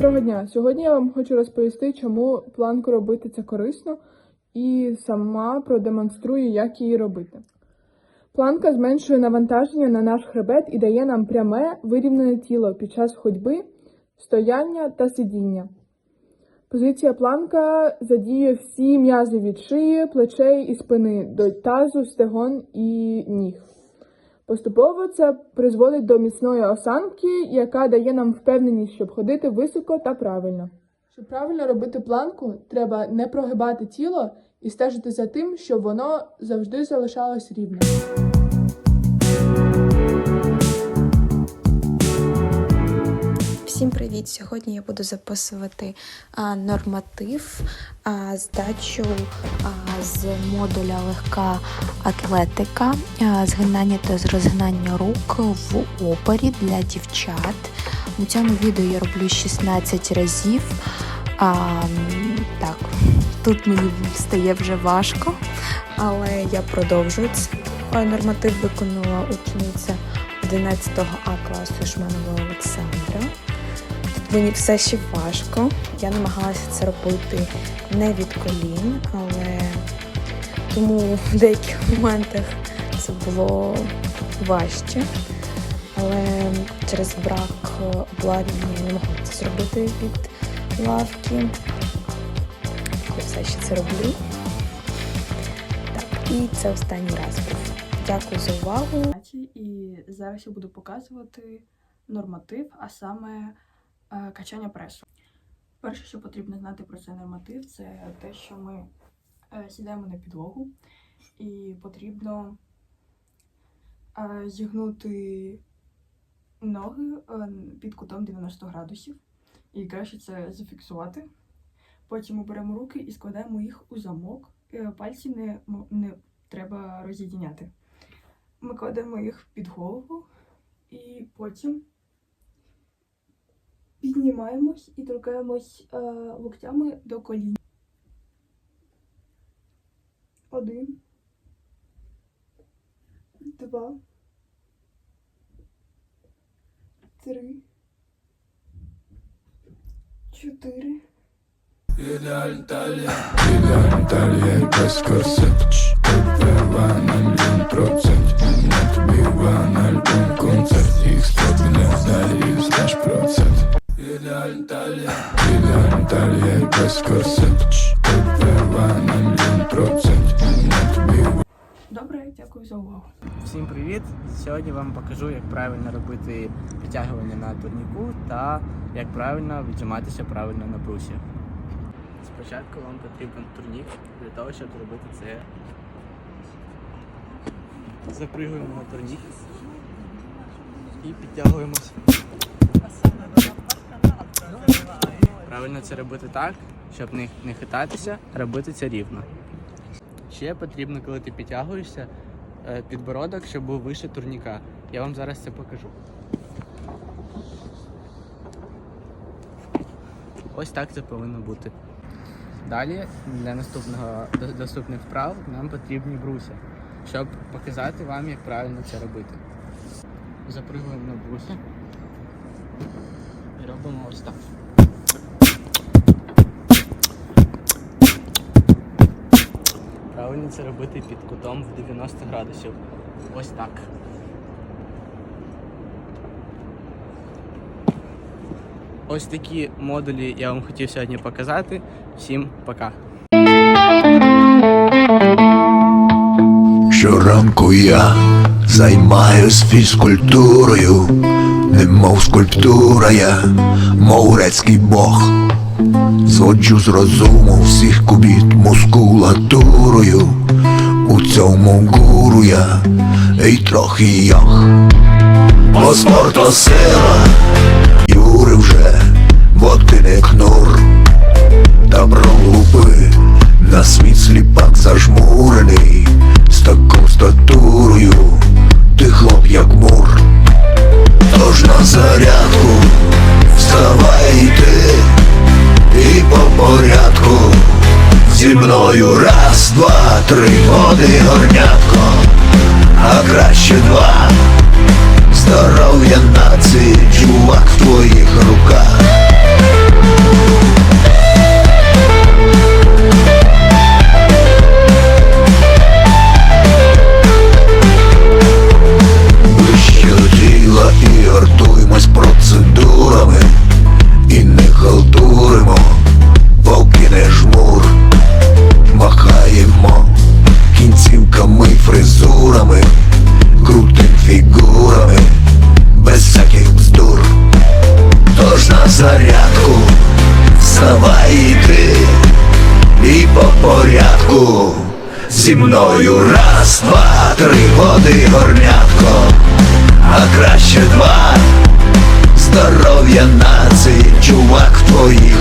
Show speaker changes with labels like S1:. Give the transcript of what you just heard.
S1: Доброго дня! Сьогодні я вам хочу розповісти, чому планку робити це корисно, і сама продемонструю, як її робити. Планка зменшує навантаження на наш хребет і дає нам пряме вирівнене тіло під час ходьби, стояння та сидіння. Позиція планка задіє всі м'язи від шиї, плечей і спини до тазу, стегон і ніг. Поступово це призводить до міцної осанки, яка дає нам впевненість, щоб ходити високо та правильно. Щоб правильно робити планку, треба не прогибати тіло і стежити за тим, щоб воно завжди залишалось рівним.
S2: Всім привіт! Сьогодні я буду записувати а, норматив а, здачу а, з модуля легка атлетика, а, згинання та з розгинання рук в опорі для дівчат. У цьому відео я роблю 16 разів. А, так, тут мені стає вже важко, але я продовжую. це. Норматив виконала учениця 11 А класу Шманова Олександра. Мені все ще важко. Я намагалася це робити не від колін, але тому в деяких моментах це було важче. Але через брак обладнання я не могла це зробити від лавки. Я все ще це роблю. Так, і це останній раз був. Дякую за увагу.
S3: і зараз я буду показувати норматив, а саме качання пресу. Перше, що потрібно знати про цей норматив, це те, що ми е, сідаємо на підлогу, і потрібно е, зігнути ноги е, під кутом 90 градусів. І краще це зафіксувати. Потім ми беремо руки і складаємо їх у замок. Е, Пальці не, не треба роз'єдиняти. Ми кладемо їх під голову і потім піднімаємось і торкаємось е, локтями до колін. Один. Два. Три. Чотири.
S4: Ідеаль талія, ідеаль талія без корсет Тебе на мільйон процент Не тобі в альбом концерт ідеаль талія і без корсет процент
S3: Добре, дякую за увагу.
S5: Всім привіт! Сьогодні вам покажу, як правильно робити підтягування на турніку та як правильно віджиматися правильно на брусі. Спочатку вам потрібен турнік для того, щоб зробити це. Запригуємо на турнік і підтягуємось. Правильно це робити так, щоб не, не хитатися, робити це рівно. Ще потрібно, коли ти підтягуєшся, е, підбородок, щоб був вище турніка. Я вам зараз це покажу. Ось так це повинно бути. Далі для наступного до- доступних вправ нам потрібні бруся, щоб показати вам, як правильно це робити. Запригуємо на бруся і робимо ось так. Правильно це робити під кутом в 90 градусів. Ось так. Ось такі модулі я вам хотів сьогодні показати. Всім пока.
S4: Щоранку я займаюсь фізкультурою, немов скульптура я, мов грецький бог. Зводжу з розуму всіх кубіт мускулатурою. У цьому гуру я й трохи йох. Бо спорту сила, Юри вже, бо не кнур. Та пролупи на світ сліпак зажмурений З таку статурою три води горнятко А краще два. Здоров'я нації, чувак в твоїх руках зарядку. Вставай іди І по порядку. Зі мною раз, два, три. Води горнятко, а краще два. Здоров'я нації, чувак в твоїх